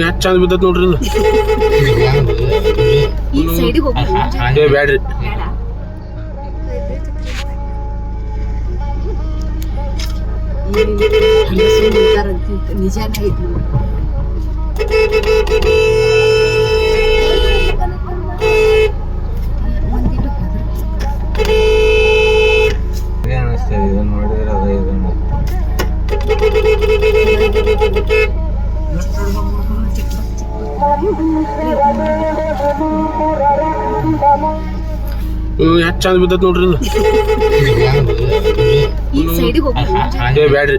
ಎಷ್ಟು ಚಂದ ಬಿದ್ದತ್ ನೋಡ್ರಿ ಇದು. ಬ್ಯಾಡ್ರಿ. ಬೇಡ. ನಿಜಾನೇ ಇದು ಅದೇ ಅನಿಸ್ತಾ ಇದೆ ಇದನ್ನ ನೋಡಿದ್ರೆ ಅದೇ ಇದನ್ನು. ಚಂದ ಬಿದ್ದತ್ ನೋಡ್ರಿ ಇದು. ಬ್ಯಾಡ್ರಿ